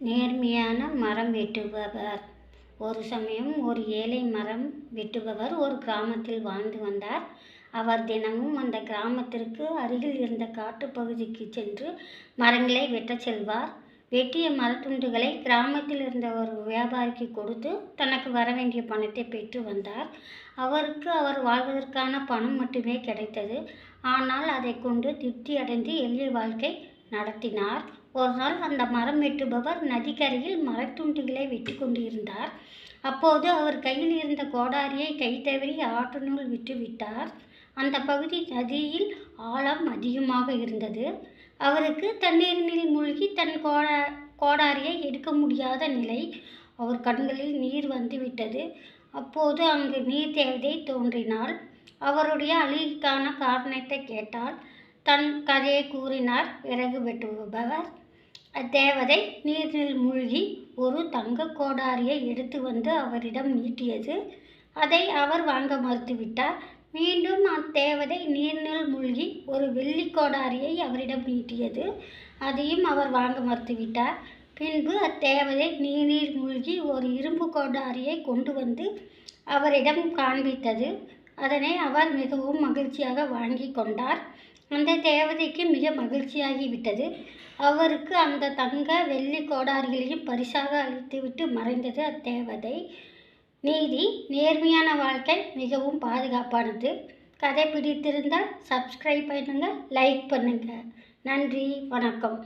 நேர்மையான மரம் வெட்டுபவர். ஒரு சமயம் ஒரு ஏழை மரம் வெட்டுபவர் ஒரு கிராமத்தில் வாழ்ந்து வந்தார். அவர் தினமும் அந்த கிராமத்திற்கு அருகில் இருந்த காட்டுப்பகுதிக்கு சென்று மரங்களை வெட்டச் செல்வார். வெட்டிய மரத்துண்டுகளை கிராமத்தில் இருந்த ஒரு வியாபாரிக்கு கொடுத்து தனக்கு வர வேண்டிய பணத்தை பெற்று வந்தார். அவருக்கு அவர் வாழ்வதற்கான பணம் மட்டுமே கிடைத்தது. ஆனால் அதை கொண்டு திருப்தி அடைந்து எளிய வாழ்க்கை நடத்தினார். ஒரு நாள் அந்த மரம் வெட்டுபவர் நதிக்கரையில் மரத்துண்டுகளை வெட்டி கொண்டிருந்தார். அப்போது அவர் கையில் இருந்த கோடாரியை கை தவறி ஆற்றினுள் விட்டுவிட்டார் அந்த பகுதி நதியில் ஆழம் அதிகமாக இருந்தது. அவருக்கு தண்ணீரினில் மூழ்கி தன் கோடா கோடாரியை எடுக்க முடியாத நிலை அவர் கண்களில் நீர் வந்துவிட்டது அப்போது அங்கு நீர் தேவதை தோன்றினாள். அவருடைய அழுகிக்கான காரணத்தை கேட்டால் தன் கதையை கூறினார். விறகு வெட்டுபவர் அத்தேவதை நீரில் மூழ்கி ஒரு தங்க கோடாரியை எடுத்து வந்து அவரிடம் நீட்டியது. அதை அவர் வாங்க மறுத்துவிட்டார். மீண்டும் அத்தேவதை நீரினுள் மூழ்கி ஒரு வெள்ளி கோடாரியை அவரிடம் நீட்டியது. அதையும் அவர் வாங்க மறுத்துவிட்டார். பின்பு அத்தேவதை நீரில் மூழ்கி ஒரு இரும்பு கோடாரியை கொண்டு வந்து அவரிடம் காண்பித்தது. அதனை அவர் மிகவும் மகிழ்ச்சியாக வாங்கி கொண்டார். அந்த தேவதைக்கு மிக மகிழ்ச்சியாகிவிட்டது. அவருக்கு அந்த தங்க வெள்ளி கோடாரிகளையும் பரிசாக அளித்துவிட்டு மறைந்தது அத்தேவதை. நீதி நேர்மையான வாழ்க்கை மிகவும் பாதுகாப்பானது. கதை பிடித்திருந்தால் சப்ஸ்கிரைப் பண்ணுங்கள் லைக் பண்ணுங்கள் நன்றி வணக்கம்.